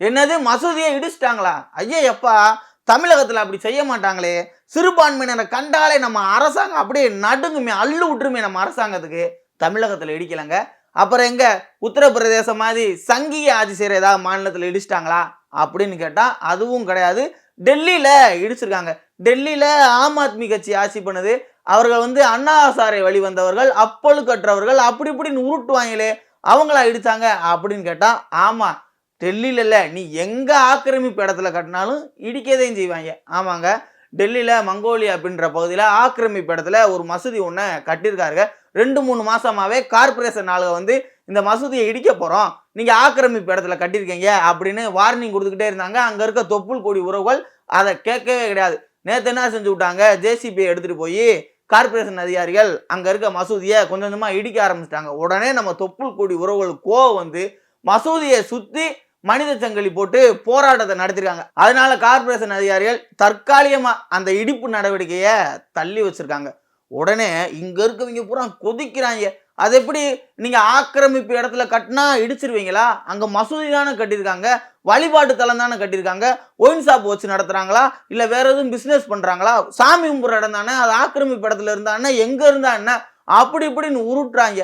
என்னது மசூதியை இடிச்சிட்டாங்களா? ஐயா எப்பா தமிழகத்தில் அப்படி செய்ய மாட்டாங்களே. சிறுபான்மையினரை கண்டாலே நம்ம அரசாங்கம் அப்படியே நடுங்குமே அள்ளு விட்டுருமே நம்ம அரசாங்கத்துக்கு. தமிழகத்தில் இடிக்கலங்க. அப்புறம் எங்க? உத்தரப்பிரதேசம் மாதிரி சங்கிய ஆட்சி செய்கிற ஏதாவது மாநிலத்தில் இடிச்சிட்டாங்களா? அப்படின்னு கேட்டால் அதுவும் கிடையாது. டெல்லியில் இடிச்சிருக்காங்க. டெல்லியில் ஆம் ஆத்மி கட்சி ஆட்சி பண்ணுது. அவர்கள் வந்து அண்ணா சாரை வழிவந்தவர்கள் அப்பழுக்கற்றவர்கள் அப்படி இப்படின்னு உருட்டுவாங்களே அவங்களா இடித்தாங்க அப்படின்னு கேட்டால் ஆமாம் டெல்லியில் இல்லை நீ எங்கே ஆக்கிரமிப்பு இடத்துல கட்டினாலும் இடிக்கதையும் செய்வாங்க. ஆமாங்க. டெல்லியில் மங்கோலியா அப்படின்ற பகுதியில் ஆக்கிரமிப்பு இடத்துல ஒரு மசூதி ஒன்று கட்டியிருக்காருங்க. ரெண்டு மூணு மாதமாகவே கார்ப்பரேஷன் ஆளுங்க வந்து இந்த மசூதியை இடிக்க போகிறோம் நீங்கள் ஆக்கிரமிப்பு இடத்துல கட்டியிருக்கீங்க அப்படின்னு வார்னிங் கொடுத்துக்கிட்டே இருந்தாங்க. அங்கே இருக்க தொப்புள் கொடி உறவுகள் அதை கேட்கவே கிடையாது. நேற்று என்ன செஞ்சு விட்டாங்க? ஜேசிபியை எடுத்துகிட்டு போய் கார்பரேஷன் அதிகாரிகள் அங்கே இருக்க மசூதியை கொஞ்சம் கொஞ்சமாக இடிக்க ஆரம்பிச்சிட்டாங்க. உடனே நம்ம தொப்புள் கொடி உறவுகள் கோவம் வந்து மசூதியை சுற்றி மனித சங்கிலி போட்டு போராட்டத்தை நடத்திருக்காங்க. அதனால கார்ப்பரேஷன் அதிகாரிகள் தற்காலிகமா அந்த இடிப்பு நடவடிக்கையை தள்ளி வச்சிருக்காங்க. உடனே இங்க இருக்கவங்க பூரா கொதிக்கிறாங்க. அது எப்படி நீங்க ஆக்கிரமிப்பு இடத்துல கட்டினா இடிச்சிருவீங்களா? அங்க மசூதி தானே கட்டியிருக்காங்க. வழிபாட்டு தலம் தானே கட்டியிருக்காங்க. ஒயின் ஷாப் வச்சு நடத்துறாங்களா? இல்ல வேற எதுவும் பிசினஸ் பண்றாங்களா? சாமி கும்பிட்ற இடம் தானே? அது ஆக்கிரமிப்பு இடத்துல இருந்தா என்ன? எங்க இருந்தா என்ன? அப்படி இப்படின்னு உருட்டுறாங்க.